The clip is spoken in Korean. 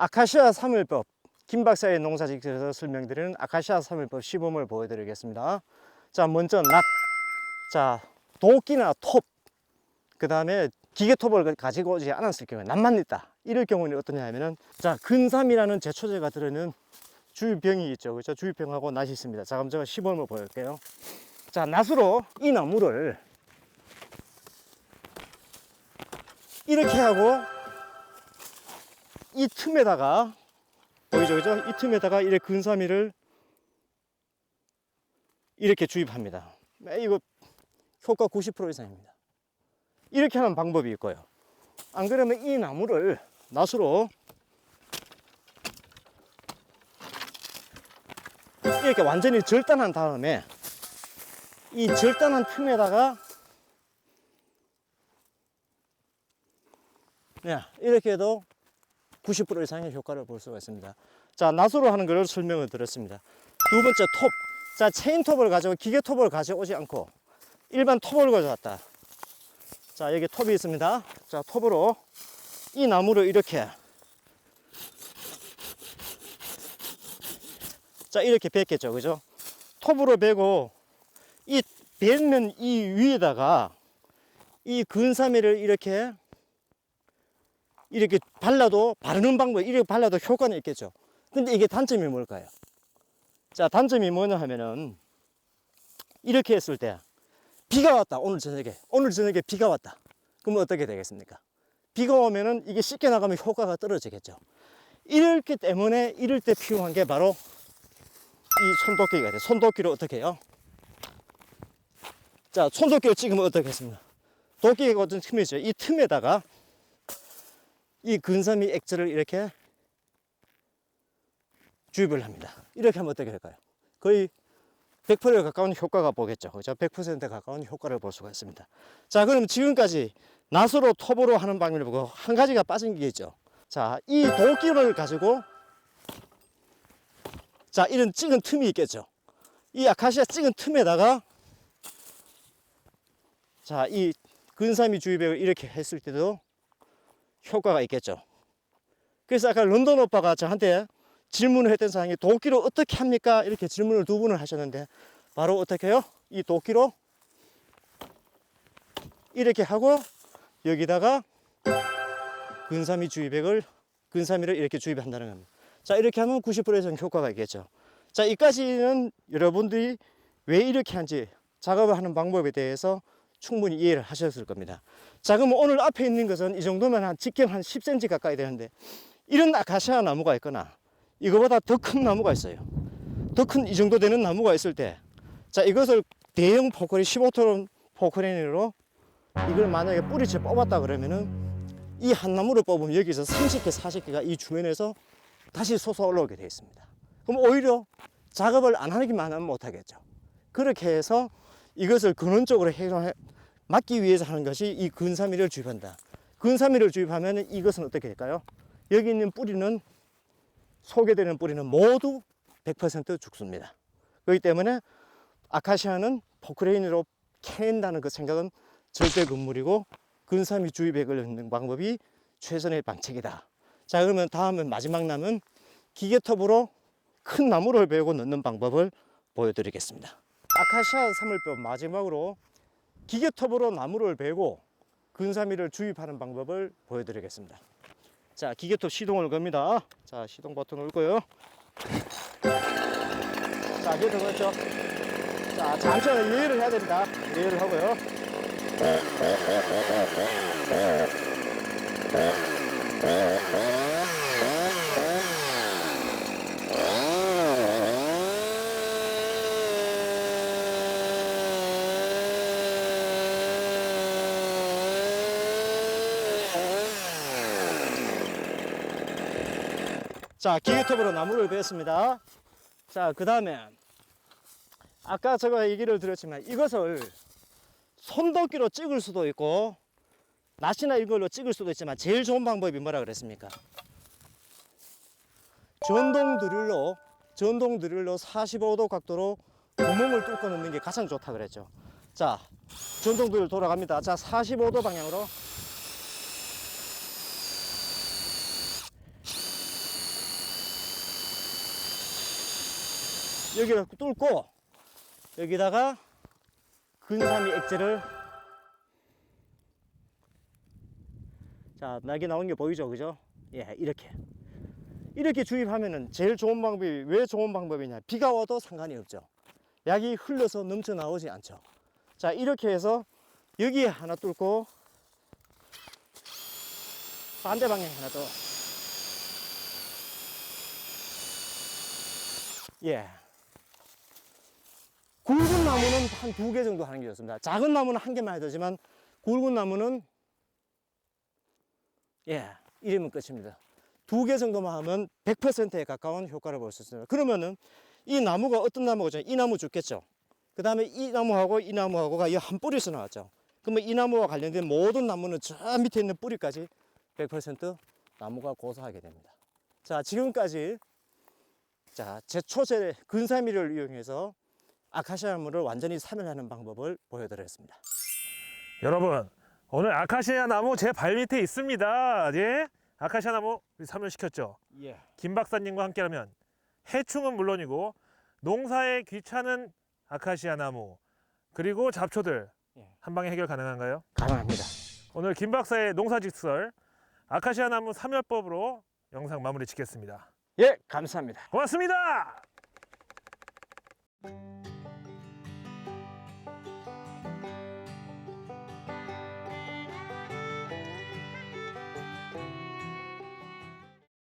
아카시아 사물법 김 박사의 농사직에서 설명드리는 아카시아 사물법 시범을 보여드리겠습니다. 자 먼저 낫, 자 도끼나 톱, 그 다음에 기계톱을 가지고 오지 않았을 경우에 낫만 있다. 이럴 경우는 어떠냐 하면은 자 근삼이라는 제초제가 들어있는 주유병이 있죠. 그렇죠? 주유병하고 낫이 있습니다. 자 그럼 제가 시범을 보여줄게요. 자 낫으로 이 나무를 이렇게 하고 이 틈에다가 보이죠 그죠? 이 틈에다가 이렇게 근사미를 이렇게 주입합니다. 네, 이거 효과 90% 이상입니다. 이렇게 하는 방법이 있고요. 안 그러면 이 나무를 낫으로 이렇게 완전히 절단한 다음에 이 절단한 틈에다가 네, 이렇게 해도 90% 이상의 효과를 볼 수가 있습니다. 자, 낫으로 하는 것을 설명을 드렸습니다. 두 번째 톱. 자, 체인 톱을 가지고 기계 톱을 가져오지 않고 일반 톱을 가져왔다. 자, 여기 톱이 있습니다. 자, 톱으로 이 나무를 이렇게 자, 이렇게 뱉겠죠. 그죠? 톱으로 베고 이 뱉는 이 위에다가 이 근사미를 이렇게 이렇게 발라도 바르는 방법 이렇게 발라도 효과는 있겠죠. 근데 이게 단점이 뭘까요? 자, 단점이 뭐냐 하면은 이렇게 했을 때 비가 왔다. 오늘 저녁에. 오늘 저녁에 비가 왔다. 그러면 어떻게 되겠습니까? 비가 오면은 이게 씻겨 나가면 효과가 떨어지겠죠. 이렇기 때문에 이럴 때 필요한 게 바로 이 손도끼가 돼요. 손도끼로 어떻게 해요? 자, 손도끼로 찍으면 어떻게 했습니까? 도끼가 어떤 틈이죠. 이 틈에다가 이 근섬유 액체를 이렇게 주입을 합니다. 이렇게 하면 어떻게 될까요? 거의 100%에 가까운 효과가 보겠죠. 그죠? 100%에 가까운 효과를 볼 수가 있습니다. 자, 그럼 지금까지 낫으로 톱으로 하는 방법을 보고 한 가지가 빠진 게 있죠. 자, 이 도끼를 가지고 자, 이런 찍은 틈이 있겠죠. 이 아카시아 찍은 틈에다가 자, 이 근삼이 주입액을 이렇게 했을 때도 효과가 있겠죠. 그래서 아까 런던 오빠가 저한테 질문을 했던 사항이 도끼로 어떻게 합니까? 이렇게 질문을 두 분을 하셨는데 바로 어떻게 해요? 이 도끼로 이렇게 하고 여기다가 근삼이 주입액을 근삼이를 이렇게 주입한다는 겁니다. 자 이렇게 하면 90% 이상 효과가 있겠죠. 자 이까지는 여러분들이 왜 이렇게 한지 작업을 하는 방법에 대해서 충분히 이해를 하셨을 겁니다. 자, 그럼 오늘 앞에 있는 것은 이 정도면 한 직경 한 10cm 가까이 되는데 이런 아카시아 나무가 있거나 이거보다 더 큰 나무가 있어요. 더 큰 이 정도 되는 나무가 있을 때 자, 이것을 대형 포크레인 15톤 포크레인으로 이걸 만약에 뿌리채 뽑았다 그러면은 이 한 나무를 뽑으면 여기서 30개, 40개가 이 주변에서 다시 솟아 올라오게 되어 있습니다. 그럼 오히려 작업을 안 하기만 하면 못하겠죠. 그렇게 해서 이것을 근원적으로 해결해 막기 위해서 하는 것이 이 근사미를 주입한다. 근사미를 주입하면 이것은 어떻게 될까요? 여기 있는 뿌리는 소개되는 뿌리는 모두 100% 죽습니다. 그렇기 때문에 아카시아는 포크레인으로 캐낸다는 그 생각은 절대 금물이고 근사미 주입액을 넣는 방법이 최선의 방책이다. 자 그러면 다음은 마지막 남은 기계톱으로 큰 나무를 베고 넣는 방법을 보여드리겠습니다. 아카시아 사물법 마지막으로 기계톱으로 나무를 베고 근사미를 주입하는 방법을 보여드리겠습니다. 자, 기계톱 시동을 겁니다. 자, 시동 버튼 누르고요. 자, 기계톱 그렇죠. 자, 잠시만 예열을 해야 됩니다. 예열을 하고요. 자, 기계톱으로 나무를 베었습니다. 자, 그 다음에 아까 제가 얘기를 드렸지만 이것을 손도끼로 찍을 수도 있고 낫이나 이걸로 찍을 수도 있지만 제일 좋은 방법이 뭐라 그랬습니까? 전동 드릴로 전동 드릴로 45도 각도로 구멍을 뚫고 넣는 게 가장 좋다 그랬죠. 자, 전동 드릴 돌아갑니다. 자, 45도 방향으로 여기를 뚫고 여기다가 근삼이 액체를 자 날개 나온 게 보이죠? 그죠? 예 이렇게. 이렇게 주입하면은 제일 좋은 방법이 왜 좋은 방법이냐? 비가 와도 상관이 없죠. 약이 흘러서 넘쳐 나오지 않죠. 자 이렇게 해서 여기에 하나 뚫고 반대 방향 하나 더 예. 굵은 나무는 한 두 개 정도 하는 게 좋습니다. 작은 나무는 한 개만 해도 되지만 굵은 나무는 예, 이러면 끝입니다. 두 개 정도만 하면 100%에 가까운 효과를 볼 수 있습니다. 그러면은 이 나무가 어떤 나무가 이 나무 죽겠죠. 그 다음에 이 나무하고 이 나무하고가 이 한 뿌리에서 나왔죠. 그러면 이 나무와 관련된 모든 나무는 저 밑에 있는 뿌리까지 100% 나무가 고소하게 됩니다. 자, 지금까지 자, 제초제 근사미를 이용해서 아카시아 나무를 완전히 사멸하는 방법을 보여드렸습니다. 여러분 오늘 아카시아 나무 제 발 밑에 있습니다. 예? 아카시아 나무 사멸시켰죠. 예. 김 박사님과 함께하면 해충은 물론이고 농사에 귀찮은 아카시아 나무 그리고 잡초들 예. 한 방에 해결 가능한가요? 가능합니다. 오늘 김 박사의 농사직설 아카시아 나무 사멸법으로 영상 마무리 짓겠습니다. 예, 감사합니다. 고맙습니다.